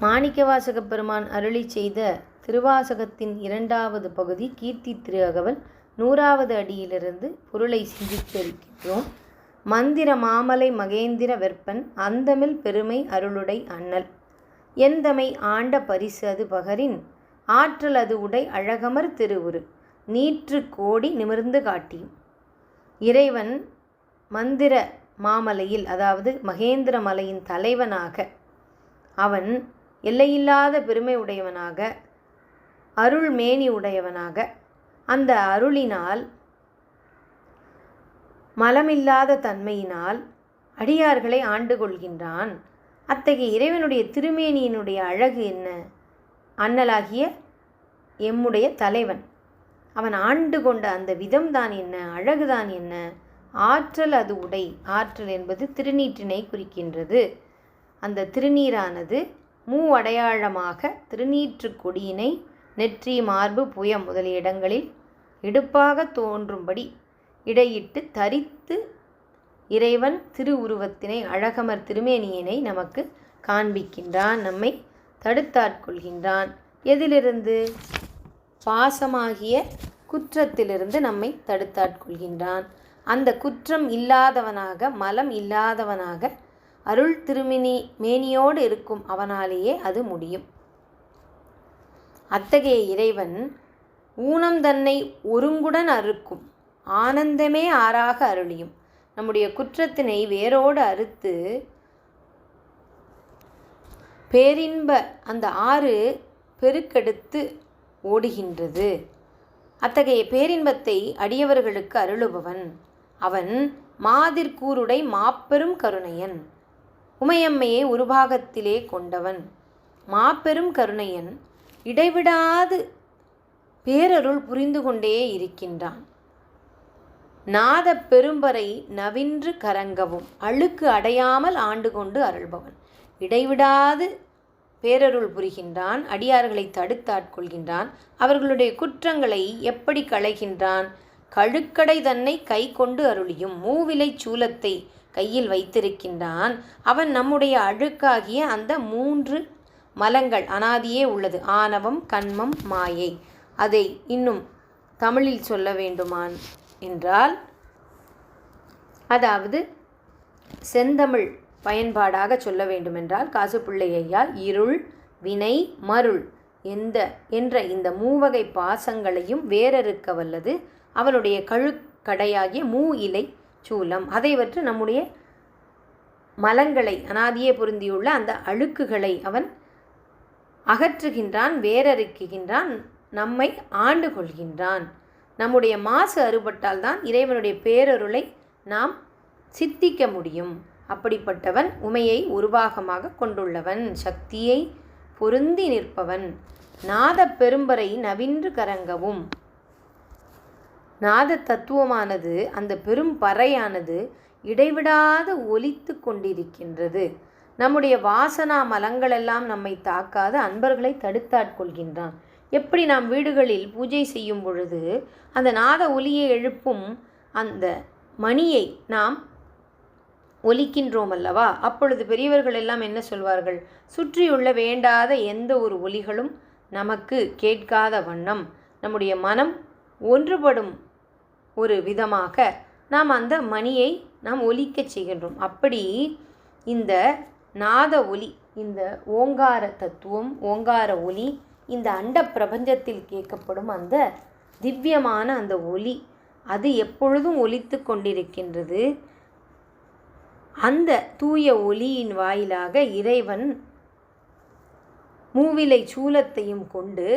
மாணிக்கவாசக பெருமான் அருளி செய்த திருவாசகத்தின் இரண்டாவது பகுதி கீர்த்தி திரு அகவல் நூறாவது அடியிலிருந்து பொருளை சிந்தித்திருக்கிறோம் மந்திர மாமலை மகேந்திர வெற்பன் அந்தமில் பெருமை அருளுடை அண்ணல். எந்தமை ஆண்ட பரிசு அது பகரின்? ஆற்றல் அது உடை அழகமர் திருவுரு. நீற்று கோடி நிமிர்ந்து காட்டியும். இறைவன் மந்திர மாமலையில் அதாவது மகேந்திர மலையின் தலைவனாக அவன் எல்லையில்லாத பெருமை உடையவனாக அருள் மேனி உடையவனாக அந்த அருளினால் மலமில்லாத தன்மையினால் அடியார்களை ஆண்டு கொள்கின்றான். அத்தகைய இறைவனுடைய திருமேனியினுடைய அழகு என்ன? அண்ணலாகிய எம்முடைய தலைவன். அவன் ஆண்டு கொண்ட அந்த விதம்தான் என்ன? அழகுதான் என்ன? ஆற்றல் அது உடை. ஆற்றல் என்பது திருநீற்றினை குறிக்கின்றது. அந்த திருநீரானது மூ அடையாளமாக திருநீற்று கொடியினை நெற்றி மார்பு புயம் முதலிய இடங்களில் இடுப்பாக தோன்றும்படி இடையிட்டு தரித்து இறைவன் திருவுருவத்தினை அழகமர் திருமேனியினை நமக்கு காண்பிக்கின்றான் நம்மை தடுத்தாட்கொள்கின்றான். எதிலிருந்து? பாசமாகிய குற்றத்திலிருந்து நம்மை தடுத்தாட்கொள்கின்றான். அந்த குற்றம் இல்லாதவனாக மலம் இல்லாதவனாக அருள் திருமினி மேனியோடு இருக்கும் அவனாலேயே அது முடியும். அத்தகைய இறைவன் ஊனம் தன்னை ஒருங்குடன் அறுக்கும் ஆனந்தமே ஆறாக அருளியும். நம்முடைய குற்றத்தினை வேரோடு அறுத்து பேரின்ப அந்த ஆறு பெருக்கெடுத்து ஓடுகின்றது. அத்தகைய பேரின்பத்தை அடியவர்களுக்கு அருளுபவன். அவன் மாதிர்கூருடை மாப்பெரும் கருணையன். உமையம்மையை உருபாகத்திலே கொண்டவன். மாபெரும் கருணையன் இடைவிடாது பேரருள் புரிந்து கொண்டே இருக்கின்றான். நாத பெரும்பறை நவின்று கரங்கவும் அழுக்கு அடையாமல் ஆண்டு கொண்டு அருள்பவன். இடைவிடாது பேரருள் புரிகின்றான் அடியார்களை தடுத்தாட்கொள்கின்றான் அவர்களுடைய குற்றங்களை எப்படி களைகின்றான்? கழுக்கடை தன்னை கை கொண்டு அருளியும் மூவிலை சூலத்தை கையில் வைத்திருக்கின்றான். அவன் நம்முடைய அழுக்காகிய அந்த மூன்று மலங்கள் அனாதியே உள்ளது. ஆணவம் கண்மம் மாயை. அதை இன்னும் தமிழில் சொல்ல வேண்டுமான் என்றால் அதாவது செந்தமிழ் பயன்பாடாக சொல்ல வேண்டுமென்றால் காசுப்பிள்ளையா இருள் வினை மருள் எந்த என்ற இந்த மூவகை பாசங்களையும் வேறறுக்க வல்லது அவனுடைய கழுக்கடையாகிய மூ இலை சூலம். அதைவற்று நம்முடைய மலங்களை அனாதியே பொருந்தியுள்ள அந்த அழுக்குகளை அவன் அகற்றுகின்றான் வேறறுக்குகின்றான் நம்மை ஆண்டு கொள்கின்றான். நம்முடைய மாசு அறுபட்டால் தான் இறைவனுடைய பேரருளை நாம் சித்திக்க முடியும். அப்படிப்பட்டவன் உமையை உருவாகமாக கொண்டுள்ளவன் சக்தியை பொருந்தி நிற்பவன். நாத பெரும்பரை நவின்று கரங்கவும் நாத தத்துவமானது அந்த பெரும் பறையானது இடைவிடாது ஒலித்து கொண்டிருக்கின்றது. நம்முடைய வாசனா மலங்களெல்லாம் நம்மை தாக்காத அன்பர்களை தடுத்தாட்கொள்கின்றான். எப்படி நாம் வீடுகளில் பூஜை செய்யும் பொழுது அந்த நாத ஒலியை எழுப்பும் அந்த மணியை நாம் ஒலிக்கின்றோம் அல்லவா அப்பொழுது பெரியவர்கள் எல்லாம் என்ன சொல்வார்கள்? சுற்றியுள்ள வேண்டாத எந்த ஒரு ஒலிகளும் நமக்கு கேட்காத வண்ணம். நம்முடைய மனம் ஒன்றுபடும் ஒரு விதமாக நாம் அந்த மணியை நாம் ஒலிக்கச் செய்கின்றோம். அப்படி இந்த நாத ஒலி இந்த ஓங்கார தத்துவம் ஓங்கார ஒலி இந்த அண்ட பிரபஞ்சத்தில் கேட்கப்படும் அந்த திவ்யமான அந்த ஒலி அது எப்பொழுதும் ஒலித்து கொண்டிருக்கின்றது. அந்த தூய ஒலியின் வாயிலாக இறைவன் மூவிலை சூலத்தையும் கொண்டு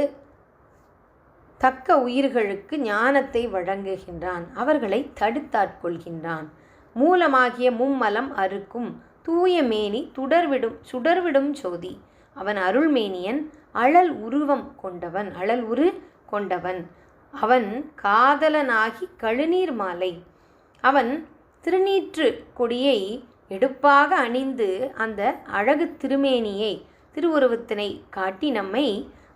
தக்க உயிர்களுக்கு ஞானத்தை வழங்குகின்றான். அவர்களை தடுத்தாட்கொள்கின்றான். மூலமாகிய மும்மலம் அறுக்கும் தூய மேனி துடர்விடும் சுடர்விடும் சோதி அவன் அருள்மேனியன் அழல் உருவம் கொண்டவன் அழல் உரு கொண்டவன். அவன் காதலனாகி கழுநீர் மாலை. அவன் திருநீற்று கொடியை எடுப்பாக அணிந்து அந்த அழகு திருமேனியை திருவுருவத்தினை காட்டி நம்மை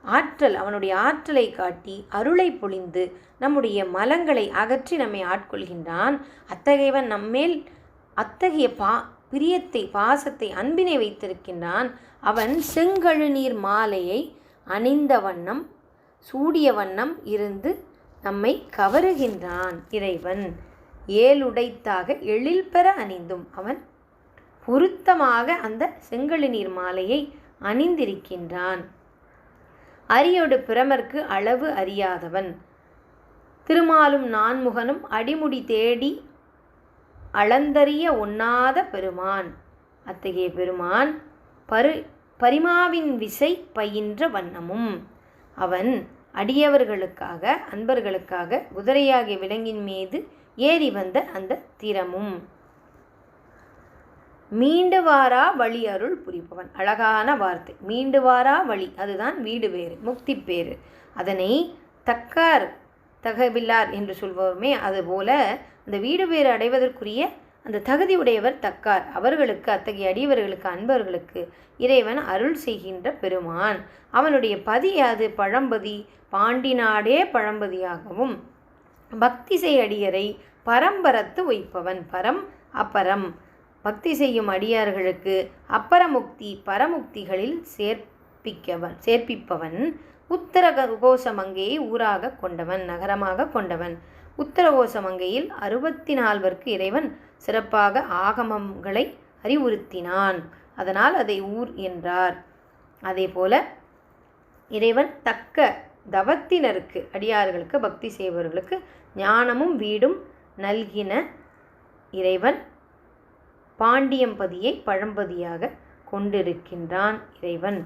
ஆற்றல் அவனுடைய ஆற்றலை காட்டி அருளை பொழிந்து நம்முடைய மலங்களை அகற்றி நம்மை ஆட்கொள்கின்றான். அத்தகையவன் நம்மேல் அத்தகைய பா பிரியத்தை பாசத்தை அன்பினை வைத்திருக்கின்றான். அவன் செங்கழுநீர் மாலையை அணிந்த வண்ணம் சூடிய வண்ணம் இருந்து நம்மை கவருகின்றான் இறைவன். ஏழுடைத்தாக எழில் பெற அணிந்தும் அவன் பொருத்தமாக அந்த செங்கழுநீர் மாலையை அணிந்திருக்கின்றான். அரியோடு பிரமர்க்கு அளவு அறியாதவன். திருமாலும் நான்முகனும் அடிமுடி தேடி அளந்தறிய ஒண்ணாத பெருமான். அத்தகைய பெருமான் பரு பரிமாவின் விசை பயின்ற வண்ணமும். அவன் அடியவர்களுக்காக அன்பர்களுக்காக குதிரையாகிய விலங்கின் மீது ஏறி வந்த அந்த திறமும். மீண்டு வாரா வழி அருள் புரிபவன். அழகான வார்த்தை. மீண்டு வாரா வழி. அதுதான் வீடு வேறு முக்தி பேறு அதனை தக்கார் தகவில்லார் என்று சொல்வோமே அதுபோல அந்த வீடு வேறு அடைவதற்குரிய அந்த தகுதி உடையவர் தக்கார். அவர்களுக்கு அத்தகைய அடியவர்களுக்கு அன்பர்களுக்கு இறைவன் அருள் செய்கின்ற பெருமான். அவனுடைய பதி அது பழம்பதி பாண்டி நாடே பழம்பதியாகவும் பக்தி செய் அடியரை பரம்பரத்து வைப்பவன். பரம் அப்பரம். பக்தி செய்யும் அடியார்களுக்கு அப்பரமுக்தி பரமுக்திகளில் சேர்ப்பிக்கவன் சேர்ப்பிப்பவன். உத்தர கோசமங்கையை ஊராக கொண்டவன் நகரமாக கொண்டவன். உத்தரகோசமங்கையில் அறுபத்தி நால்வர்க்கு இறைவன் சிறப்பாக ஆகமங்களை அறிவுறுத்தினான். அதனால் அதை ஊர் என்றார். அதேபோல இறைவன் தக்க தவத்தினருக்கு அடியார்களுக்கு பக்தி செய்பவர்களுக்கு ஞானமும் வீடும் நல்கின இறைவன். பாண்டியம்பதியை பழம்பதியாக கொண்டிருக்கின்றான் இறைவன்.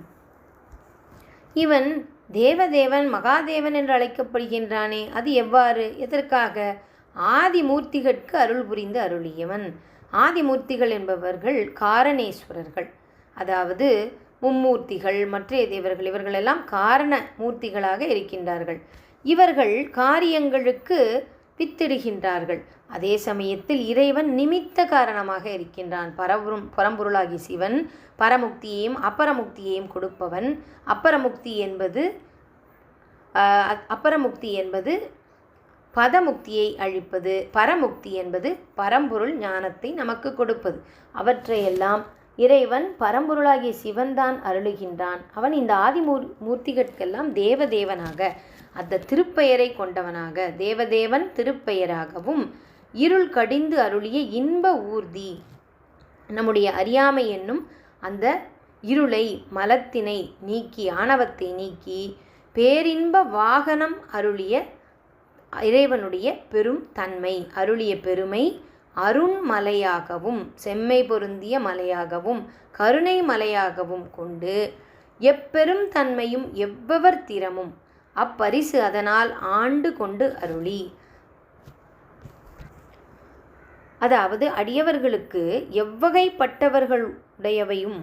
இவன் தேவதேவன் மகாதேவன் என்று அழைக்கப்படுகின்றானே அது எவ்வாறு? எதற்காக? ஆதிமூர்த்திகட்கு அருள் புரிந்து அருளியவன். ஆதிமூர்த்திகள் என்பவர்கள் காரணேஸ்வரர்கள். அதாவது மும்மூர்த்திகள் மற்றைய தேவர்கள் இவர்களெல்லாம் காரண மூர்த்திகளாக இருக்கின்றார்கள். இவர்கள் காரியங்களுக்கு வித்திடுகின்றார்கள் அதே சமயத்தில் இறைவன் நிமித்த காரணமாக இருக்கின்றான். பரபுரம் பரம்பொருளாகி சிவன் பரமுக்தியையும் அப்பரமுக்தியையும் கொடுப்பவன். அப்பரமுக்தி என்பது அப்பரமுக்தி என்பது பதமுக்தியை அழிப்பது. பரமுக்தி என்பது பரம்பொருள் ஞானத்தை நமக்கு கொடுப்பது. அவற்றையெல்லாம் இறைவன் பரம்பொருளாகிய சிவன்தான் அருளுகின்றான். அவன் இந்த ஆதிமூர் மூர்த்திகளுக்கெல்லாம் தேவதேவனாக அந்த திருப்பெயரை கொண்டவனாக தேவதேவன் திருப்பெயராகவும் இருள் கடிந்து அருளிய இன்ப ஊர்தி. நம்முடைய அறியாமை என்னும் அந்த இருளை மலத்தினை நீக்கி ஆணவத்தை நீக்கி பேரின்ப வாகனம் அருளிய இறைவனுடைய பெரும் தன்மை அருளிய பெருமை அருண்மலையாகவும் செம்மை பொருந்திய மலையாகவும் கருணை மலையாகவும் கொண்டு எப்பெரும் தன்மையும் எவ்வவர் திறமும் அப்பரிசு அதனால் ஆண்டு கொண்டு அருளி. அதாவது அடியவர்களுக்கு எவ்வகைப்பட்டவர்களுடையவையும்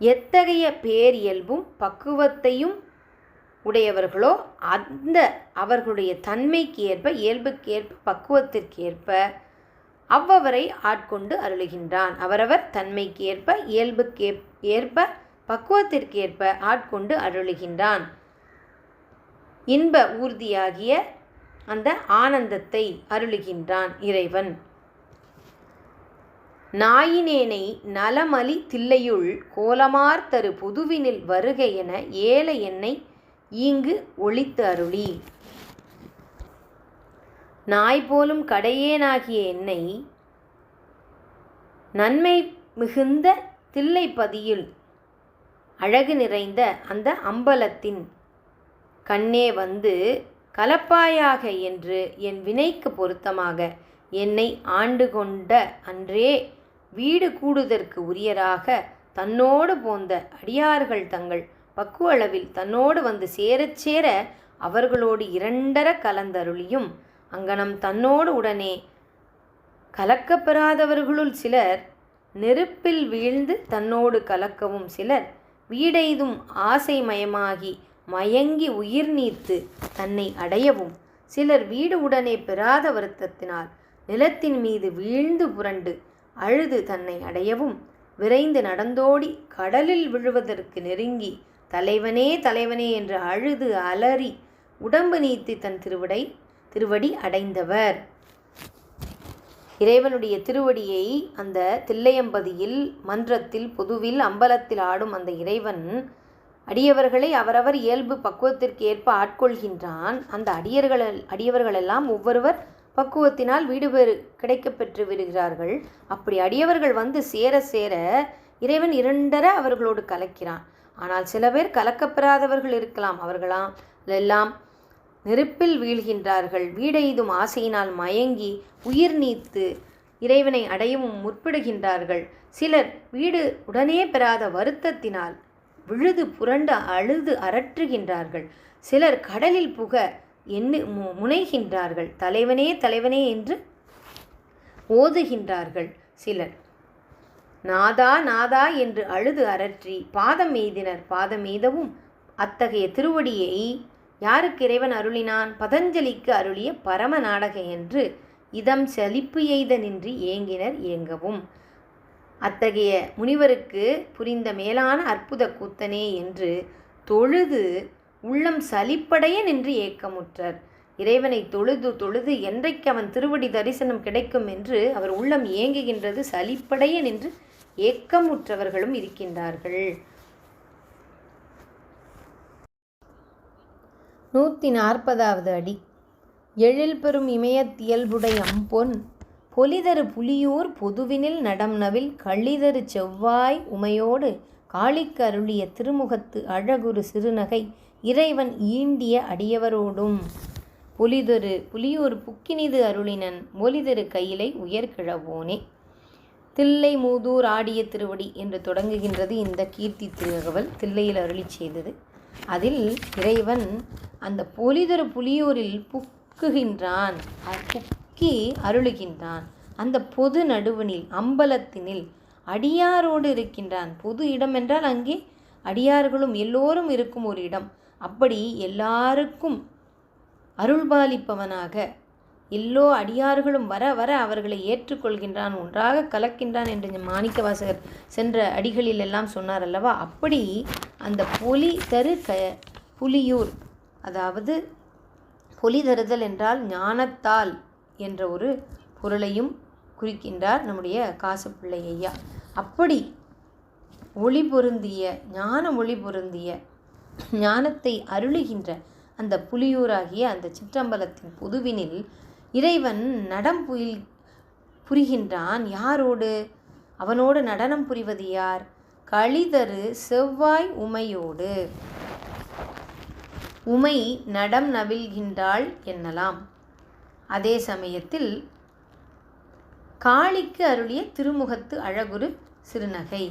எத்தகைய பேரியல்பும் பக்குவத்தையும் உடையவர்களோ அந்த அவர்களுடைய தன்மைக்கு ஏற்ப இயல்புக்கு ஏற்ப பக்குவத்திற்கு ஏற்ப அவ்வவரை ஆட்கொண்டு அருளுகின்றான். அவரவர் தன்மைக்கு ஏற்ப இயல்புக்கு ஏற்ப பக்குவத்திற்கு ஏற்ப ஆட்கொண்டு அருளுகின்றான். இன்ப ஊர்தியாகிய அந்த ஆனந்தத்தை அருளுகின்றான் இறைவன். நாயினேனை நலமலி தில்லையுள் கோலமார் தரு புதுவினில் வருக என ஏல என்னை ஈங்கு ஒளித்து அருளி. நாய் போலும் கடையேனாகிய என்னை நன்மை மிகுந்த தில்லைப்பதியில் அழகு நிறைந்த அந்த அம்பலத்தின் கண்ணே வந்து கலப்பாயாக என்று என் வினைக்கு பொருத்தமாக என்னை ஆண்டு கொண்ட அன்றே வீடு கூடுதற்கு உரியராக தன்னோடு போந்த அடியார்கள் தங்கள் பக்குவளவில் தன்னோடு வந்து சேரச் சேர அவர்களோடு இரண்டர கலந்தருளியும் அங்கனம் தன்னோடு உடனே கலக்கப்பெறாதவர்களுள் சிலர் நெருப்பில் வீழ்ந்து தன்னோடு கலக்கவும் சிலர் வீடெய்தும் ஆசைமயமாகி மயங்கி உயிர் நீத்து தன்னை அடையவும். சிலர் வீடு உடனே பெறாத வருத்தத்தினால் நிலத்தின் மீது வீழ்ந்து புரண்டு அழுது தன்னை அடையவும். விரைந்து நடந்தோடி கடலில் விழுவதற்கு நெருங்கி தலைவனே தலைவனே என்று அழுது அலறி உடம்பு நீத்தி தன் திருவடை திருவடி அடைந்தவர். இறைவனுடைய திருவடியை அந்த தில்லையம்பதியில் மன்றத்தில் பொதுவில் அம்பலத்தில் ஆடும் அந்த இறைவன் அடியவர்களை அவரவர் இயல்பு பக்குவத்திற்கு ஏற்ப ஆட்கொள்கின்றான். அந்த அடியர்கள் அடியவர்களெல்லாம் ஒவ்வொருவர் பக்குவத்தினால் வீடு பெறு கிடைக்கப்பெற்று விடுகிறார்கள். அப்படி அடியவர்கள் வந்து சேர சேர இறைவன் இரண்டர அவர்களோடு கலக்கிறான். ஆனால் சில பேர் கலக்கப்பெறாதவர்கள் இருக்கலாம். அவர்களாம் எல்லாம் நெருப்பில் வீழ்கின்றார்கள். வீடெய்தும் ஆசையினால் மயங்கி உயிர் நீத்து இறைவனை அடையவும் முற்படுகின்றார்கள். சிலர் வீடு உடனே பெறாத வருத்தத்தினால் விழுது புரண்டு அழுது அரற்றுகின்றார்கள். சிலர் கடலில் புக எண்ணு மு- முனைகின்றார்கள். தலைவனே தலைவனே என்று ஓதுகின்றார்கள் சிலர். நாதா நாதா என்று அழுது அரற்றி பாதம் எய்தினர். பாதம் எய்தவும் அத்தகைய திருவடியை யாருக்கு இறைவன் அருளினான்? பதஞ்சலிக்கு அருளிய பரம நாடக என்று இதம் சலிப்பு எய்த நின்று ஏங்கினர் ஏங்கவும். அத்தகைய முனிவருக்கு புரிந்த மேலான அற்புத கூத்தனே என்று தொழுது உள்ளம் சலிப்படைய நின்று ஏக்கமுற்றர். இறைவனை தொழுது தொழுது என்றைக்கு அவன் திருவடி தரிசனம் கிடைக்கும் என்று அவர் உள்ளம் ஏங்குகின்றது சலிப்படைய நின்று ஏக்கமுற்றவர்களும் இருக்கின்றார்கள். நூற்றி நாற்பதாவது அடி. எழில் பெறும் இமயத்தியல்புடை அம்பொன் பொலிதரு புலியூர் பொதுவினில் நடம்னவில் கள்ளிதரு செவ்வாய் உமையோடு காளிக்கு அருளிய திருமுகத்து அழகுரு சிறுநகை இறைவன் ஈண்டிய அடியவரோடும். பொலிதரு புலியூர் புக்கினிது அருளினன் ஒலிதரு கையிலை உயர்கிழவோனே. தில்லை மூதூர் ஆடிய திருவடி என்று தொடங்குகின்றது இந்த கீர்த்தி திருகவல் தில்லையில் அருளி செய்தது. அதில் இறைவன் அந்த பொலிதரு புலியூரில் புக்குகின்றான். புக்கி அருளுகின்றான். அந்த பொது நடுவனில் அம்பலத்தினில் அடியாரோடு இருக்கின்றான். பொது இடம் என்றால் அங்கே அடியார்களும் எல்லோரும் இருக்கும் ஒரு இடம். அப்படி எல்லாருக்கும் அருள்பாலிப்பவனாக எல்லோ அடியார்களும் வர வர அவர்களை ஏற்றுக்கொள்கின்றான் ஒன்றாக கலக்கின்றான் என்று மாணிக்க வாசகர் சென்ற அடிகளில் எல்லாம் சொன்னார் அல்லவா? அப்படி அந்த பொலி தரு க புலியூர் அதாவது பொலி தருதல் என்றால் ஞானத்தால் என்ற ஒரு பொருளையும் குறிக்கின்றார் நம்முடைய காசுப்பிள்ளை ஐயா. அப்படி ஒளி பொருந்திய ஞான ஒளி பொருந்திய ஞானத்தை அருளுகின்ற அந்த புலியூராகிய அந்த சிற்றம்பலத்தின் பொதுவினில் இறைவன் நடம் புயில் புரிகின்றான். யாரோடு? அவனோடு நடனம் புரிவது யார்? களிதரு செவ்வாய் உமையோடு. உமை நடம் நவில்கின்றாள் என்னலாம்? அதே சமயத்தில் காளிக்கு அருளிய திருமுகத்து அழகுரு சிறுநகை.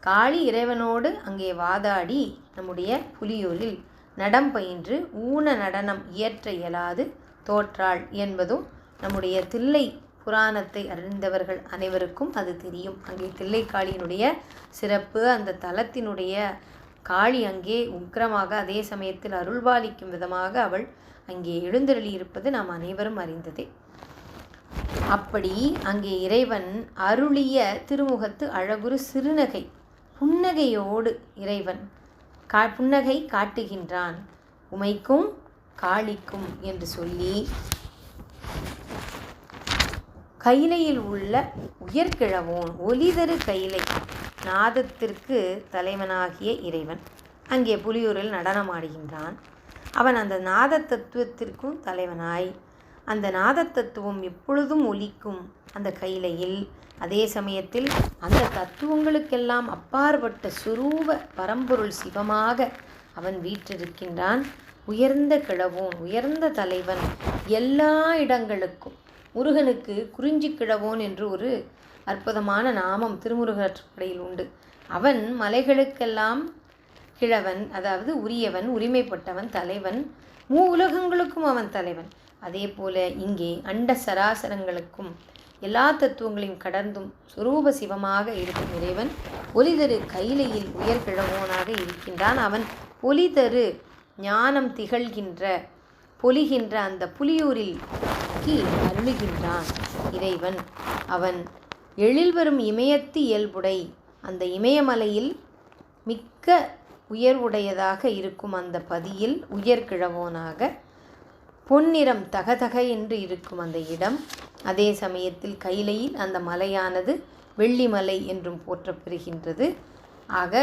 காளி இறைவனோடு அங்கே வாதாடி நம்முடைய புலியூரில் நடம் பயின்று ஊன நடனம் இயற்ற இயலாது தோற்றாள் என்பதும் நம்முடைய தில்லை புராணத்தை அறிந்தவர்கள் அனைவருக்கும் அது தெரியும். அங்கே தில்லை காளியினுடைய சிறப்பு அந்த தலத்தினுடைய காளி அங்கே உக்கிரமாக அதே சமயத்தில் அருள்பாலிக்கும் விதமாக அவள் அங்கே எழுந்தருளி இருப்பது நாம் அனைவரும் அறிந்ததே. அப்படி அங்கே இறைவன் அருளிய திருமுகத்து அழகுரு சிறுநகை புன்னகையோடு இறைவன் கா புன்னகை காட்டுகின்றான். உமைக்கும் காளிக்கும் என்று சொல்லி கைலையில் உள்ள உயர்கிழவோன் ஒலிதரு கைலை நாதத்திற்கு தலைவனாகிய இறைவன் அங்கே புலியூரில் நடனமாடுகின்றான். அவன் அந்த நாத தத்துவத்திற்கும் தலைவனாய். அந்த நாத தத்துவம் எப்பொழுதும் ஒலிக்கும். அந்த கையிலையில் அதே சமயத்தில் அந்த தத்துவங்களுக்கெல்லாம் அப்பாற்பட்ட சுரூப பரம்பொருள் சிவமாக அவன் வீற்றிருக்கின்றான். உயர்ந்த கிழவோன் உயர்ந்த தலைவன் எல்லா இடங்களுக்கும். முருகனுக்கு குறிஞ்சி கிழவோன் என்று ஒரு அற்புதமான நாமம் திருமுருகற்படையில் உண்டு. அவன் மலைகளுக்கெல்லாம் கிழவன் அதாவது உரியவன் உரிமைப்பட்டவன் தலைவன் மூ உலகங்களுக்கும் அவன் தலைவன். அதே போல இங்கே அண்ட சராசரங்களுக்கும் எல்லா தத்துவங்களையும் கடந்தும் சுரூப சிவமாக இருக்கும் இறைவன் ஒலிதரு கைலையில் உயர்கிழவோனாக இருக்கின்றான். அவன் ஒலிதரு ஞானம் திகழ்கின்ற பொலிகின்ற அந்த புலியூரில் கீழ் அருளுகின்றான் இறைவன். அவன் எழில் வரும் இமயத்து இயல்புடை அந்த இமயமலையில் மிக்க உயர்வுடையதாக இருக்கும் அந்த பதியில் உயர்கிழவோனாக பொன்னிறம் தகதக என்று இருக்கும் அந்த இடம். அதே சமயத்தில் கைலையில் அந்த மலையானது வெள்ளிமலை என்றும் போற்றப்பெறுகின்றது ஆக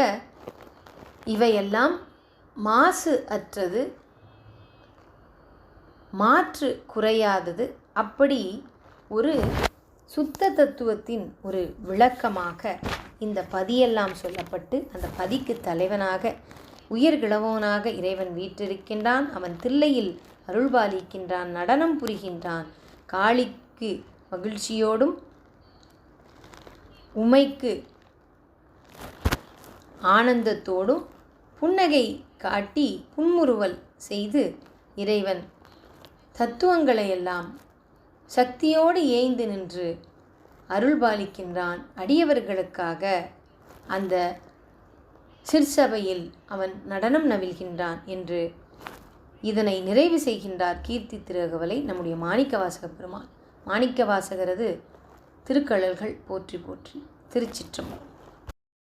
இவையெல்லாம் மாசு அற்றது மாற்று குறையாதது. அப்படி ஒரு சுத்த தத்துவத்தின் ஒரு விளக்கமாக இந்த பதியெல்லாம் சொல்லப்பட்டு அந்த பதிக்கு தலைவனாக உயர்கிழவனாக இறைவன் வீற்றிருக்கின்றான். அவன் தில்லையில் அருள்பாலிக்கின்றான் நடனம் புரிகின்றான். காளிக்கு மகிழ்ச்சியோடும் உமைக்கு ஆனந்தத்தோடும் புன்னகை காட்டி புன்முறுவல் செய்து இறைவன் தத்துவங்களையெல்லாம் சக்தியோடு ஏய்ந்து நின்று அருள்பாலிக்கின்றான் அடியவர்களுக்காக. அந்த சிற்சபையில் அவன் நடனம் நவில்கின்றான் என்று இதனை நிறைவு செய்கின்றார் கீர்த்தி திருகவலை நம்முடைய மாணிக்கவாசக பெருமான் மாணிக்கவாசகரது திருக்கழல்கள் போற்றி போற்றி திருச்சிற்றம்பலம்.